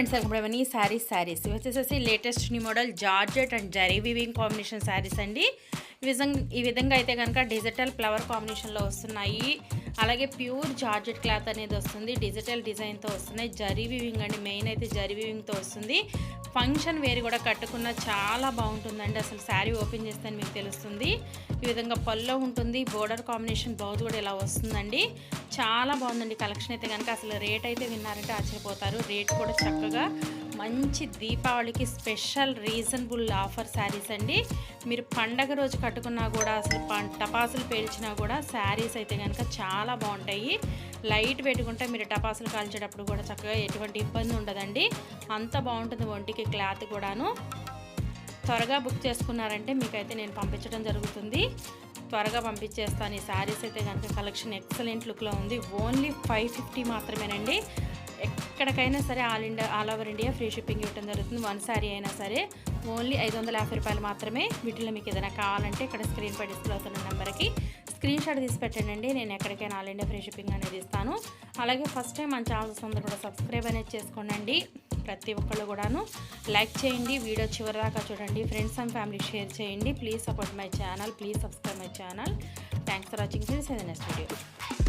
Friends ఇప్పుడు ఇవన్నీ శారీస్ శారీస్ ఇవి వచ్చేసేసి latest new model georgette and zari weaving combination sarees అండి. ఈ విధంగా ఈ విధంగా అయితే కనుక డిజిటల్ ఫ్లవర్ కాంబినేషన్లో వస్తున్నాయి. అలాగే ప్యూర్ జార్జెట్ క్లాత్ అనేది వస్తుంది డిజిటల్ డిజైన్తో వస్తున్నాయి జరీ వివింగ్ అండి మెయిన్ అయితే జరీ వివింగ్తో వస్తుంది. ఫంక్షన్ వేరు కూడా కట్టుకున్న చాలా బాగుంటుందండి అసలు శారీ ఓపెన్ చేస్తే మీకు తెలుస్తుంది. ఈ విధంగా పల్లో ఉంటుంది బోర్డర్ కాంబినేషన్ బ్లౌజ్ కూడా ఇలా వస్తుందండి. చాలా బాగుందండి కలెక్షన్ అయితే కనుక అసలు రేట్ అయితే విన్నారంటే ఆశ్చర్యపోతారు. రేట్ కూడా చక్కగా మంచి దీపావళికి స్పెషల్ రీజనబుల్ ఆఫర్ శారీస్ అండి. మీరు పండగ రోజు కట్టుకున్నా కూడా అసలు పం- టపాసులు పేల్చినా కూడా శారీస్ అయితే కనుక చాలా చాలా బాగుంటాయి. లైట్ పెట్టుకుంటే మీరు టపాసులు కాల్చేటప్పుడు కూడా చక్కగా ఎటువంటి ఇబ్బంది ఉండదండి. అంత బాగుంటుంది ఒంటికి క్లాత్ కూడాను. త్వరగా బుక్ చేసుకున్నారంటే మీకైతే నేను పంపించడం జరుగుతుంది. త్వరగా పంపించేస్తాను. ఈ శారీస్ అయితే కనుక కలెక్షన్ ఎక్సలెంట్ లుక్లో ఉంది. ఓన్లీ ఫైవ్ ఫిఫ్టీ మాత్రమేనండి. ఎక్కడికైనా సరే all India all over India free shipping ఇవ్వడం జరుగుతుంది. వన్ శారీ అయినా సరే ఓన్లీ ఐదు వందల యాభై రూపాయలు మాత్రమే వీటిలో మీకు ఏదైనా కావాలంటే ఇక్కడ స్క్రీన్ పై డిస్ప్లే అవుతున్న నెంబర్కి స్క్రీన్ షాట్ తీసి పెట్టండి. నేను ఎక్కడికైనా ఆల్ ఇండియా ఫ్రీ షిప్పింగ్ అనేది ఇస్తాను. అలాగే ఫస్ట్ టైం మన ఛానల్స్ అందరూ కూడా సబ్స్క్రైబ్ అనేది చేసుకోండి ప్రతి ఒక్కళ్ళు కూడాను లైక్ చేయండి. వీడియో చివరి దాకా చూడండి. ఫ్రెండ్స్ అండ్ ఫ్యామిలీ షేర్ చేయండి. Please support my channel. Please subscribe my channel. Thanks for watching. Friends next video